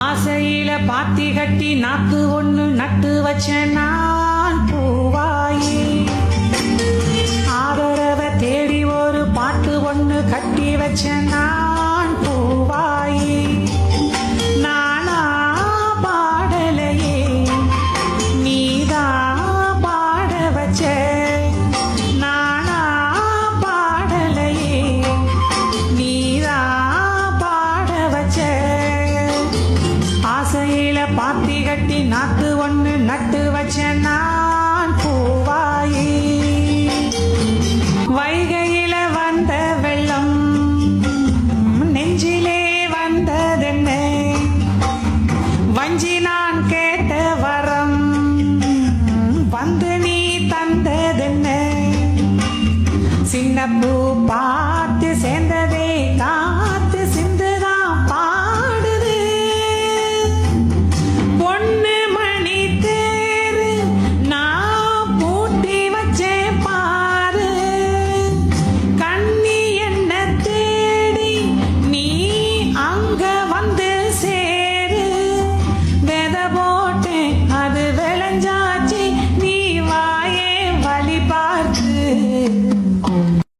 ஆசையில பாத்தி கட்டி நாக்கு ஒண்ணு நட்டு வச்ச நான் பூவாயி. ஆதரவ தேடி ஒரு பாட்டு ஒண்ணு கட்டி வச்ச நான் பூவாயி. நானா பாடலையே நீதான் பாட வச்ச பாத்தி கட்டி நாக்கு ஒன்று நட்டு வச்ச நான் பூவாயி. வைகையில வந்த வெள்ளம் நெஞ்சிலே வந்ததென்ன? வஞ்சி நான் கேட்ட வரம் வந்து நீ தந்ததென்ன? சின்ன பூ பா parte.